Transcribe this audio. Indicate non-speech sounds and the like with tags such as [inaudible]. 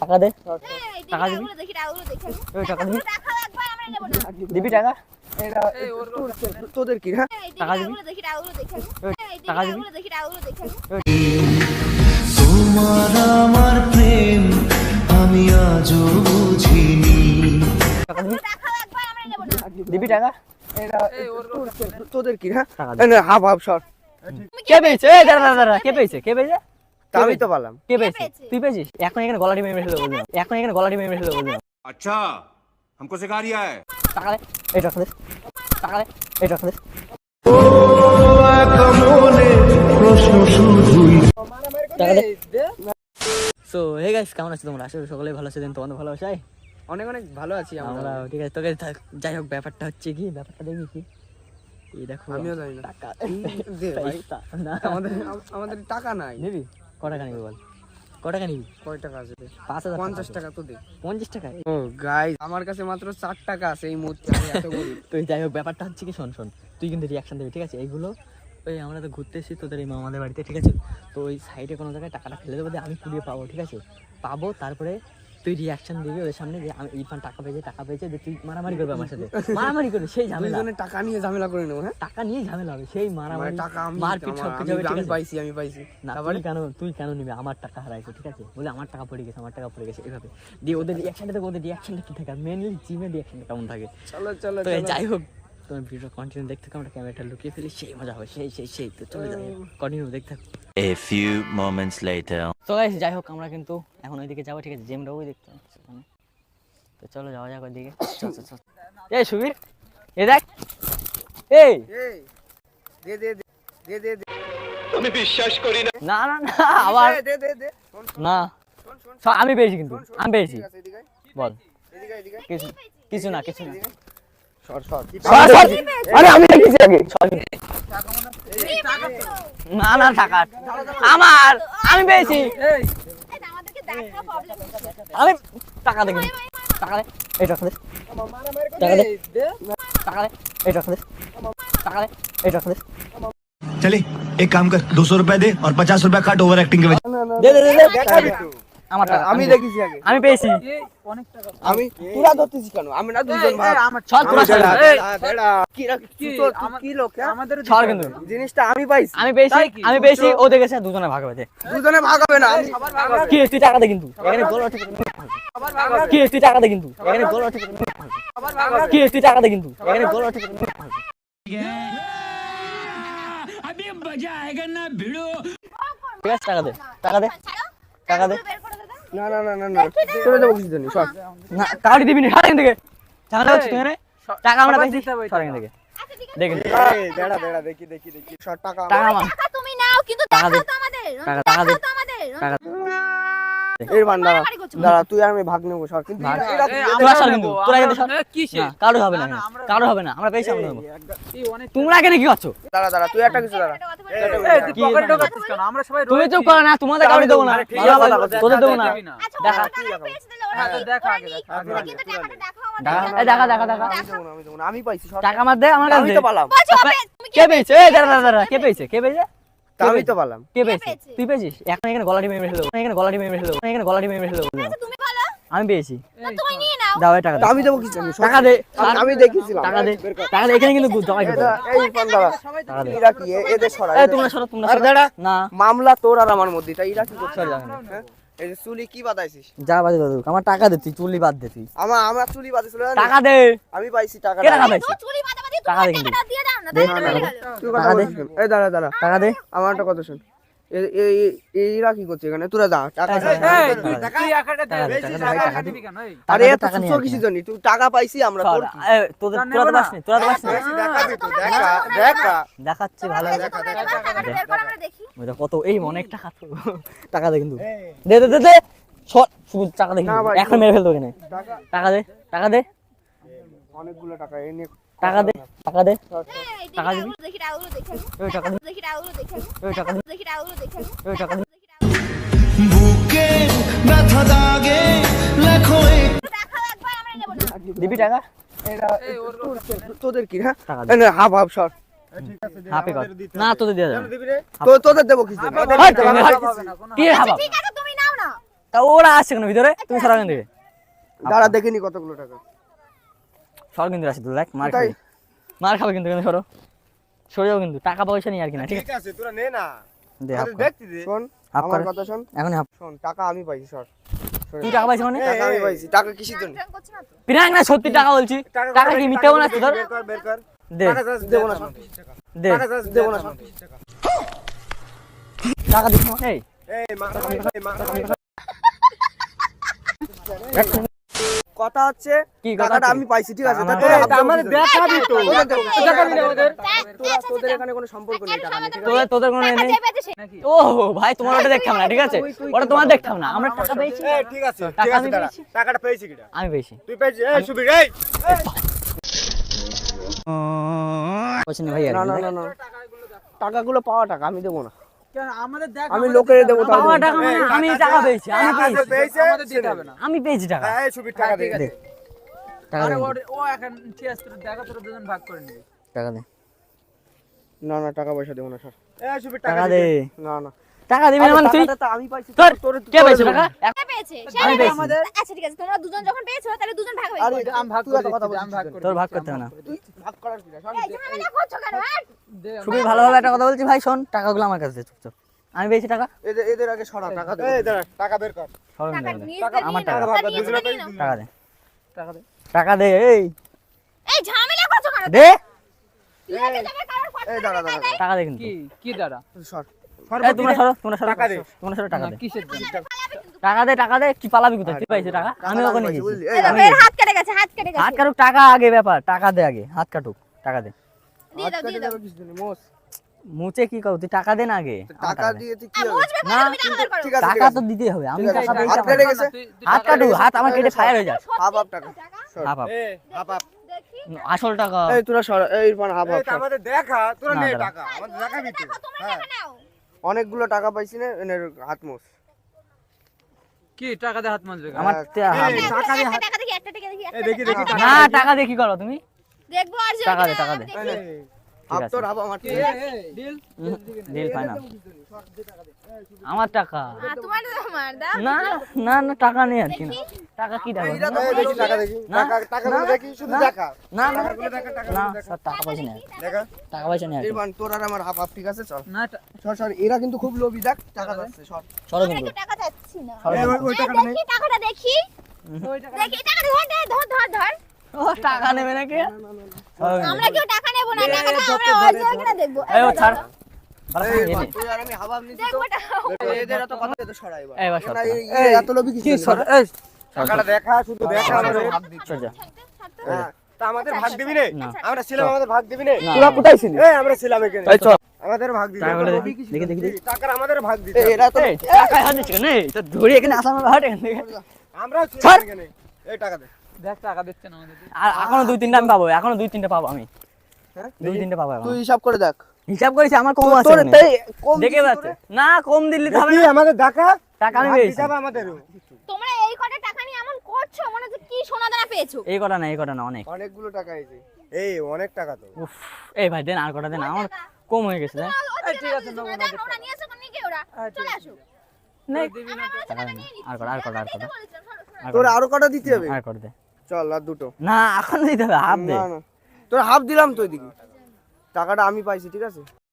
টাকা দে। টাকা দিবি? টাকা দিবি? টাকা লাগবে আমরা নেব না। দিবি টাকা? তোদের কি হ্যাঁ? টাকা দিবি? দেখি আমি। টাকা দিবি? তোমার আমার প্রেম আমি আজও বুঝিনি। দিবি? টাকা লাগবে আমরা নেব না। দিবি টাকা? এরা তোর- তোদের কি হ্যাঁ? হাফ হাফ সর। কে পেয়েছে? দাঁড়া দাঁড়া কে পেয়েছে? কে পেয়েছে? আমি তো পালাম কে পেয়েছে পেয়েছে? তুই পেয়েছিস এখন এখানে গলাটি মেরে ফেলে বলবি এখন এখানে গলাটি মেরে ফেলে বলবি अच्छा हमको सिखा रिया है টাকা দে এই টাকা দে টাকা দে এই টাকা দে প্রশ্ন শুধুই টাকা দে সো হে গাইস কেমন আছো তোমরা আশা করি সকলেই ভালো আছো দেন তোমাদের ভালো আছে অনেক অনেক ভালো আছি আমরা আমরা ঠিক আছে তোকে থাক- যাই হোক ব্যাপারটা হচ্ছে কি ব্যাপারটা দেখবি কি এই দেখো আমিও জানি না। টাকা দে ভাই পয়সা, না আমাদের আমাদের টাকা নাই নিবি ক টাকা নিবি বল? ক টাকা নিবি? কয় টাকা আছে? পাঁচ হাজার পঞ্চাশ টাকা তো দে। পঞ্চাশ টাকা? ও গাইস আমার কাছে মাত্র চার টাকা আছে এই মুহূর্তে আমি এত গরিব। [laughs] তুই যাই হোক ব্যাপারটা হচ্ছে কি শোন শোন তুই কিন্তু রিয়াকশন দেবি ঠিক আছে? এইগুলো ওই আমরা তো ঘুরতে এসেছি তোদের এই মামাদের বাড়িতে ঠিক আছে? তো ওই সাইডে কোনো জায়গায় টাকাটা ফেলে দেবো আমি কুড়িয়ে পাবো ঠিক আছে? পাবো তারপরে তুই রিয়াকশন দিবি ওদের সামনে যে আমি ইরফান টাকা পেয়েছে টাকা পেয়েছে যে তুই মারামারি করবে আমার সাথে। [laughs] মারামারি করবি সেই ঝামেলা। দুইজনে টাকা নিয়ে ঝামেলা করে নেব হ্যাঁ? টাকা নিয়ে ঝামেলা হবে সেই মানে মারামারি। টাকা আমি মারপিট সব কিছু হবে আমি- পাইছি আমি পাইছি। তারপরে? কেন তুই কেন নিবি? আমার টাকা হারাইছে ঠিক আছে? বলে আমার টাকা পড়ে গেছে আমার টাকা পড়ে গেছে এভাবে। দিয়ে ওদের রিয়াকশনটা দেখো ওদের রিয়াকশনটা কি থাকে? মেনলি জিমের রিয়াকশনটা কেমন থাকে? চলো চলো তো যাই হোক তোমার ভিডিও কন্টিনিউ দেখতে থাকো আমরা ক্যামেরাটা লুকিয়ে ফেলি সেই মজা হবে সেই সেই সেই তো চলে যাই কন্টিনিউ দেখতে থাকো। A few moments later. তো গাইস যাই হোক আমরা কিন্তু এখন ওইদিকে যাব ঠিক আছে জিমটা ওই দেখতে পাচ্ছি তো চলো যাওয়া যাক ওইদিকে। চল চল চল। এই সুবীর এ দেখ। এই। এই দে দে দে দে দে। দে না। না না আবার দে দে দে শোন, শোন, না। শোন, শোন, সব আমি পেয়েছি কিন্তু আমি পেয়েছি। ঠিক আছে, এদিকে আয়, বল। কিছু কিছু না কিছু না। সর সর আরে আমি দেখেছি আগে না না টাকা আমার আমি পেয়েছি এই আমাদেরকে দেখা প্রবলেম আমি টাকা দেখি টাকা দে এই টাকা দে টাকা দে টাকা দে এই টাকা দে টাকা দে এই টাকা দে चले एक काम कर दो सौ रुपए दे और पचास रुपए काट ओवर एक्टिंग के वजह দে দে দে দে দেখাবি তো। আমার টাকা আমি দেখেছি আগে। আমি পেয়েছি। আমি তোরা কেন? আমি না দুজন তোরা। কি লোক হ্যাঁ? ছাড় কিন্তু। জিনিসটা আমি পাইছি। আমি পেয়েছি আমি পেয়েছি ও দেখেছে দুজনে ভাগ হবে দুজনে ভাগ হবে না কি? তুই টাকা দে কিন্তু। এখানে গোল ঠিক কি? তুই টাকা দে কিন্তু। এখানে গোল কি? তুই টাকা দে কিন্তু। এখানে গোল আছে না না না না না। কিছু জানি সর না কাউরি দিবি না থেকে। ঝামেলা হচ্ছে টাকা আমরা থেকে। আচ্ছা দেখেন দেড়া দেড়া দেখি দেখি দেখি। সব টাকা টাকা তুমি নাও কিন্তু টাকা তো আমাদের। টাকা- তো আমাদের। টাকা এর বান দাঁড়া দাঁড়া তুই আর আমি ভাগ নেব সর। কিন্তু ভাগ। এরা- এরা- তোরা সর কিন্তু তোরা কিন্তু সর। কারও হবে না কারও হবে না আমরা পেয়েছি আমরা তোমরা এখানে কি করছ? দাঁড়া দাঁড়া তুই একটা কিছু দাঁড়া। একটা কথা বলি। কি তুমি চুপ করো না তোমাদের কাউরি দেবো না। আরে ঠিক ভালো আছে, ভালো, কথা তোদের দেবো না। দেখা। টাকা পেয়েছে তাহলে ওরা নিক, ওরা নিক। তুমি কিন্তু টাকাটা দেখাও আমাদের। দেখা দেখা। দেখা দেখা আমি দেবো না, আমি দেবো না, আমি পাইছি টাকা দে আমার কাছে কে পেয়েছে? কে পেয়েছে? কে পেয়েছে? আমি তো বললাম কে পেয়েছে? তুই পেয়েছিস? এখন এখানে গলাটি মেরে ফেলো এখানে গলাটি মেরে ফেলো এখানে গলাটি মেরে ফেলো আচ্ছা, তুমি বলো। আমি পেয়েছি। তুমি নিয়ে নাও। দাও এই টাকা আমি দেবো কিছু জানি টাকা দে। আমি- দেখেছিলাম। টাকা দে। টাকা দে এখানে কিন্তু জমা এই এরা কি এদের সরা এই তোমরা সরা তোমরা সরা না। মামলা তোর আর আমার মধ্যে এরা কি করছে। সরে না। হ্যাঁ? এই যে চুলি কি বাদাইছিস যা বাজে বাজে আমার টাকা দে তুই চুলি বাদ দে তুই। আমার আমার চুলি বাদাইছিল না টাকা দে। আমি পাইছি টাকা কে টাকা পাইছি চুলি বাদাবাদি টাকা দে কিন্তু। টাকাটা দিয়ে দাও না টাকা দে। এই দাঁড়া দাঁড়া। টাকা দে। আমার একটা কথা শোন। এরা কি করছে এখানে? তোরা যা টাকা দে। টাকা দে, টাকা দে, টাকা দে। আরে এত সুস্থ কিছু জানি তুই টাকা পাইছি আমরা সর, তোর কি? এই, তোদের তোরা তো পাসনি তোরা তো পাসনি দেখা দেখা দেখাচ্ছি ভালো তোমরা এবার টাকাটা বের করো আমরা দেখি। ওই দেখ কত এই অনেক টাকা তো টাকা দে কিন্তু। দে দে দে দে। টাকা দে। এখন মেরে ফেলতো এখানে। টাকা দে টাকা দে। অনেকগুলো টাকা এ নিয়ে টাকা দে টাকা দে। টাকা দিবি? ওই টাকা। ওই টাকা। ওই টাকা দেখি বুকে ব্যথা দাগে লেখো দিবি টাকা? তোদের কি হ্যাঁ? হাফ হাফ না তোদের দিয়ে দেবে তোদের দেবো কিছু জানি। হাট, হাট, কি হাফ ঠিক আছে তুমি নাও না। তা ওরা আসছে কেন? ভিতরে? তুমি সরা কেন দাঁড়া দেখিনি কতগুলো টাকা সর কিন্তু তো দেখ মার? খাবে। মার খাবে কিন্তু কিন্তু সরো সরেও কিন্তু টাকা পয়সা নেই আর কি না ঠিক আছে? তোরা নে না। দে হাফ আরে কর। দেখতে দে। শোন আমার কথা শোন। এখন হাফ। শোন টাকা আমি পাইছি সর। তুই টাকা পাইছিস মানে? টাকা আমি পাইছি টাকা কিসের জন্য? পিরাং না সত্যি টাকা বলছি। টাকা কি মিথ্যা বলে আসছে তোর বের কর বের কর। দে। টাকা দেবো না শোন দে। টাকা দেবো না শোন টাকা দিস না? এই এই মা এই মা কথা হচ্ছে টাকাটা আমি পাইছি ঠিক আছে আমাদের দেখাবি তো দেখাবি না ওদের তোদের এখানে কোনো সম্পর্ক নেই টাকা তোদের তোদের কোনো নেই ও ভাই তোমার ওটা দেখতাম না ঠিক আছে ওটা তোমার দেখতাম না আমরা টাকা পেয়েছি এই ঠিক আছে টাকা ঠিক আছে আমি পেয়েছি। টাকাটা পেয়েছি কিটা আমি পেয়েছি তুই পেয়েছিস এই সুবীর এই ভাই না না না না টাকাগুলো পাওয়া টাকা আমি দেবো না আমি লোকের দেবো মানে আমি টাকা পেয়েছি আমি আমি টাকা। এই সুবীর টাকা দে। দে টাকা দে। ও এখন ঠিক আছে দেখা তোর দুজন ভাগ করে নিবি। টাকা দে। না না টাকা পয়সা দেবো না সর। এই সুবীর টাকা টাকা দে। দে। না না। টাকা দিবি না মানে তুই? আমি পাইছি তোর তোর কে পেয়েছে টাকা? পেয়েছে। আচ্ছা ঠিক আছে তোমরা দুজন যখন পেয়েছ তাহলে দুজন ভাগ হয়ে আরে আমি ভাগ করে কথা দিচ্ছি, আমি ভাগ করে। তোর ভাগ করতে না। তুই ভাগ করার কি? না সর। এই ঝামেলা করছ কেন খুবই ভালোভাবে একটা কথা বলছি। ভাই শোন টাকাগুলো আমার কাছে চুপচাপ আমি বেশি টাকা? এদের এদের আগে সরা টাকা দে। টাকা বের কর। সরো টাকা আমার টাকা নাও, ভাগ নিয়ে দুজনে টাকা দে। টাকা দে। টাকা দে এই। এই ঝামেলা করছ কেন? দে। লেগে যাবে কারোর কথা এই দাঁড়া দাঁড়া টাকা দে কিন্তু কি কি দাঁড়া? সর। তোমরা সরো তোমরা সরো টাকা দে। তোমরা সরো টাকা দে। কিসের জন্য টাকা দে টাকা দে কি পালাবি কোথায়? তুই পাইছিস টাকা? আমি ওখানে পাইছি, গেছি হাত কেটে গেছে হাত কেটে হাত কাটুক টাকা আগে ব্যাপার। টাকা দে আগে হাত কাটুক টাকা দে। দিয়ে দাও দিয়ে দাও। কিছু দিন, মোস। মুচে কি করো তুই টাকা দে না আগে। টাকা দিয়ে তুই কি না, টাকা ঠিক টাকা তো দিতেই হবে। আমি টাকা হাত কেটে গেছে? হাত কাটু হাত আমার কেটে ফায়ার হয়ে যায় হাফ হাফ টাকা। Half half. হাপ দেখি আসল টাকা। এই তোরা সর এই ইরফান হাফ হাফ আমাদের দেখা তোরা নে টাকা। আমাদের দেখাবি তো হ্যাঁ। অনেকগুলো টাকা পাইছি না এনের হাত মোস কি টাকা দে হাত মাজবে আমার টাকা দে একটা টাকা দেখি একটা টাকা দেখি এই দেখি দেখি না টাকা দিয়ে কি করো তুমি দেখব আর টাকা দে, টাকা দে। আমার ডিল ডিল ফাইনাল আমার টাকা আ, তোমার আমার দাও না না না টাকা নেই আর কি না। টাকা কি টাকা দেখি টাকা দেখি। না, টাকা দেখি শুধু না। না না। দেখা না স্যার টাকা পয়সা নেই। দেখা। টাকা পয়সা নেই ইরফান তোর আর আমার হাফ হাফ ঠিক আছে? চল। না সর সর এরা কিন্তু খুব লোভী দেখ টাকা যাচ্ছে সর। সরো কিন্তু। টাকা চাচ্ছি না। ওই-। ওই এই, টাকাটা দেখি টাকাটা দেখি। দেখি টাকা ধর ধর ধর ধর ও টাকা নেবে নাকি? আমরা কেউ টাকা নেব না টাকাটা আমরা অরিজিনাল কিনা দেখব। এই ও ছাড়। টাকা। এত লোভী কিছু টাকাটা দেখা শুধু দেখা আমাদের হাফ দিচ্ছি। সর যা। হ্যাঁ, তা আমাদের ভাগ দিবি নে? আমরা ছিলাম আমাদের ভাগ দিবি নে? তোরা কোথায় ছিলি? এই আমরা ছিলাম এখানে। আমাদের ভাগ দিবি দেখি দেখি দেখি। দেখি আমাদের ভাগ দিতে এরা তো টাকা হাত দিচ্ছি কেন? তো ধরে এখানে আসানোর হাট এখান থেকে। ছিলাম এখানে। এই টাকা দে। দেখ টাকা দিচ্ছে না আমাদের। আর এখনও দুই তিনটা আমি পাবো এখনও দুই তিনটা পাবো আমি। হ্যাঁ? দুই তিনটা পাবো তুই হিসাব করে দেখ। হিসাব করেছি আমার কম আছে তোর। তাই কম দেখে যাচ্ছে। না কম দিল্লি হবে আমাদের দেখা। টাকা আমি ভাগ পেয়েছি দিতে হবে আমাদের তোমরা এই কটা টাকা নিয়ে এমন করছ মনে হচ্ছে কি সোনা দানা পেয়েছ। এই কটা না এই কটা না অনেক। অনেকগুলো টাকা এসে এই অনেক টাকা তো। উফ এই ভাই দেন আর কটা দেন আমার কম হয়ে গেছে। ঠিক আছে তোমরা দেখো ওরা নিয়ে এসো নিয়ে গিয়ে ওরা। চলে আসো। বলেছি টাকা টাকা আর কটা আর কটা আর কটা? তোর। আরও কটা দিতে হবে? আর কটা দে। চল আর দুটো। না এখন দিতে হবে হাফ দে। না না। তোর হাফ দিলাম তো এদিকে। টাকাটা আমি পাইছি ঠিক আছে?